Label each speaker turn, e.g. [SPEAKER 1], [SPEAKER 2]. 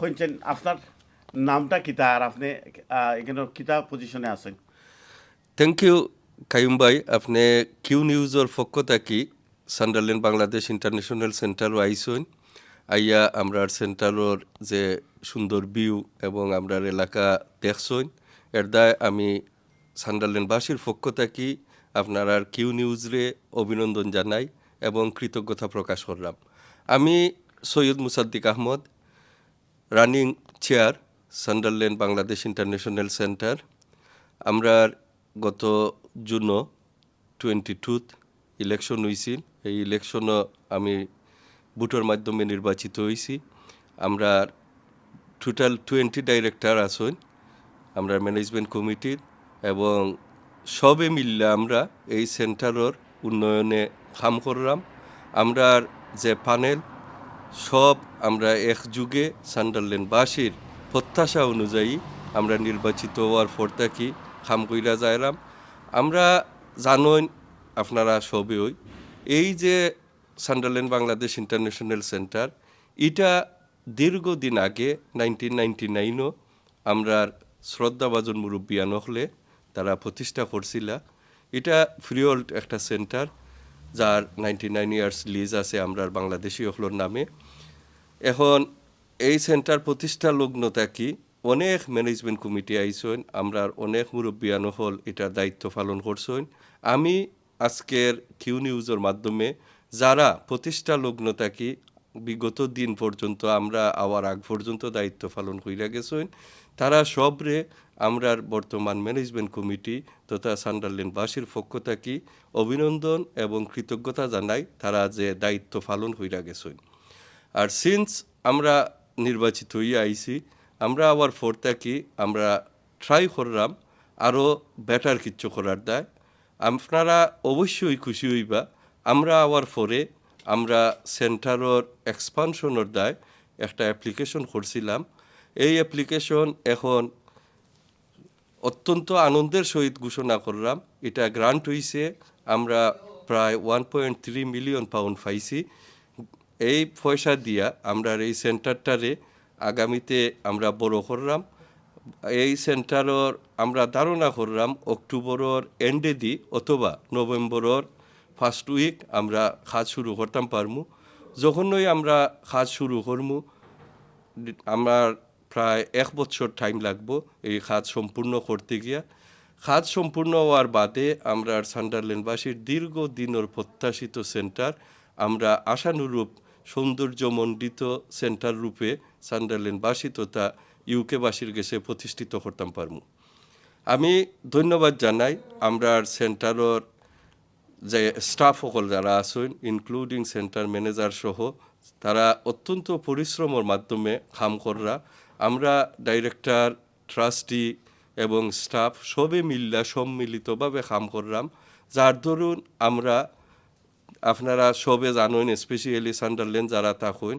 [SPEAKER 1] কইছেন আপনার নামটা কিতা আর আপনি এখানে কিতা পজিশনে আছেন?
[SPEAKER 2] থ্যাংক ইউ কায়ুম ভাই আপনি কিউ নিউজের পক্ষ থাকি সান্ডারল্যান্ড বাংলাদেশ ইন্টারন্যাশনাল সেন্টারও আইসইন আইয়া আমরার সেন্টারর যে সুন্দর ভিউ এবং আমরার এলাকা দেখছইন এর দায় আমি সান্ডারল্যান্ডবাসীর পক্ষ থাকি আপনার কিউ নিউজরে অভিনন্দন জানাই এবং কৃতজ্ঞতা প্রকাশ করলাম। আমি Syed Musaddiq Ahmed running chair, Sunderland Bangladesh international centre. আমরা গত জুন টোয়েন্টি টুথ ইলেকশন হয়েছিল এই ইলেকশনও আমি ভোটের মাধ্যমে নির্বাচিত হয়েছি আমরা টোটাল টোয়েন্টি ডাইরেক্টর আছেন। আমরা ম্যানেজমেন্ট কমিটির এবং সবে মিললে আমরা এই সেন্টারের উন্নয়নে কাম করলাম। আমরার যে প্যানেল সব আমরা এক একযুগে সান্ডারল্যান্ডবাসীর প্রত্যাশা অনুযায়ী আমরা নির্বাচিত হওয়ার পর থাকি খাম কইরা যাইলাম। আমরা জানেন আপনারা সবেই এই যে সান্ডারল্যান্ড বাংলাদেশ ইন্টারন্যাশনাল সেন্টার, এটা দীর্ঘদিন আগে নাইনটিন নাইনটি নাইনও আমরা শ্রদ্ধাভাজন মুরব্বিয়ান হলে তারা প্রতিষ্ঠা করছিলা। এটা ফ্রিওল্ড একটা সেন্টার, যার নাইনটি নাইন ইয়ার্স লিজ আছে আমরার বাংলাদেশি হলোর নামে। এখন এই সেন্টার প্রতিষ্ঠা লগ্ন থাকি অনেক ম্যানেজমেন্ট কমিটি আইসন আমরা অনেক মুরব্বিয়ান হল এটার দায়িত্ব পালন করছেন আমি আজকের কিউ নিউজের মাধ্যমে যারা প্রতিষ্ঠা লগ্ন থাকি বিগত দিন পর্যন্ত আমরা আওয়ার আগ পর্যন্ত দায়িত্ব পালন কইরা গেছেন তারা সবরে আমরার বর্তমান ম্যানেজমেন্ট কমিটি তথা সান্ডারল্যান্ডবাসীর পক্ষ থাকি অভিনন্দন এবং কৃতজ্ঞতা জানাই তারা যে দায়িত্ব পালন কইরা গেছেন আর সিন্স আমরা নির্বাচিত হইয়া আইছি, আমরা আবার ফোর থাকি আমরা ট্রাই করলাম আরও বেটার কিচ্ছু করার দায়। আপনারা অবশ্যই খুশি হইবা, আমরা আবার পরে আমরা সেন্টারর এক্সপানশনের দায় একটা অ্যাপ্লিকেশন করছিলাম। এই অ্যাপ্লিকেশন এখন অত্যন্ত আনন্দের সহিত ঘোষণা করলাম। এটা গ্রান্ট হইছে, আমরা প্রায় one point three million pound পাইছি। এই পয়সা দিয়া আমরা এই সেন্টারটারে আগামীতে আমরা বড় করলাম। এই সেন্টারের আমরা ধারণা করলাম অক্টোবরের এন্ডে দি অথবা নভেম্বরের ফার্স্ট উইক আমরা কাজ শুরু করতাম পারমু। যখনই আমরা কাজ শুরু করমু, আমার প্রায় এক বছর টাইম লাগবো এই কাজ সম্পূর্ণ করতে গিয়া। কাজ সম্পূর্ণ হওয়ার বাদে আমরা সান্ডারল্যান্ডবাসীর দীর্ঘদিনের প্রত্যাশিত সেন্টার আমরা আশানুরূপ সৌন্দর্যমণ্ডিত সেন্টার রূপে সান্ডারল্যান্ডবাসী তথা ইউকেবাসীর কাছে প্রতিষ্ঠিত করতাম পারমু। আমি ধন্যবাদ জানাই আমরা সেন্টারর যে স্টাফ সকল যারা আছেন ইনক্লুডিং সেন্টার ম্যানেজার সহ, তারা অত্যন্ত পরিশ্রমের মাধ্যমে খাম কররা। আমরা ডাইরেক্টর ট্রাস্টি এবং স্টাফ সবে মিল্লা সম্মিলিতভাবে কাম করলাম যার দরুন আমরা আপনারা সবে জানেন স্পেশিয়ালি সান্ডারল্যান্ড যারা থাকেন